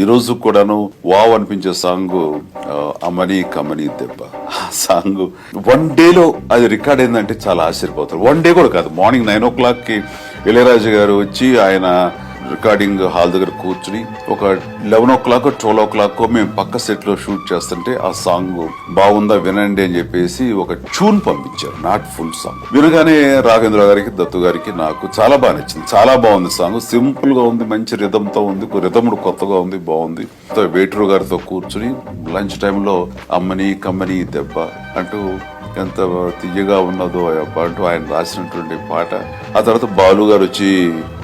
ఈ రోజు కూడాను వావ్ అనిపించే సాంగ్ అమని కమని దెబ్బ. ఆ సాంగ్ వన్ డేలో అది రికార్డ్ అయిందంటే చాలా ఆశ్చర్యపోతారు. వన్ డే కూడా కాదు మార్నింగ్ నైన్ ఓ క్లాక్కి ఇళయరాజు గారు వచ్చి ఆయన రికార్డింగ్ హాల్ దగ్గర కూర్చుని ఒక eleven o'clock twelve o'clock మేము పక్క సెట్లో షూట్ చేస్తుంటే ఆ సాంగ్ బాగుందా వినండి అని చెప్పేసి ఒక ట్యూన్ పంపించారు. Not full song. వినగానే రాఘేంద్ర గారికి దత్తు గారికి నాకు చాలా బాగా నచ్చింది. చాలా బాగుంది సాంగ్. సింపుల్గా ఉంది మంచి రిధమ్తో ఉంది రిధముడు కొత్తగా ఉంది బాగుంది. వెయిటర్ గారితో కూర్చుని లంచ్ టైంలో అమ్మని కమ్మని దెబ్బ అంటూ ఎంత తీయగా ఉన్నదో అంటూ ఆయన రాసినటువంటి పాట. ఆ తర్వాత బాలు గారు వచ్చి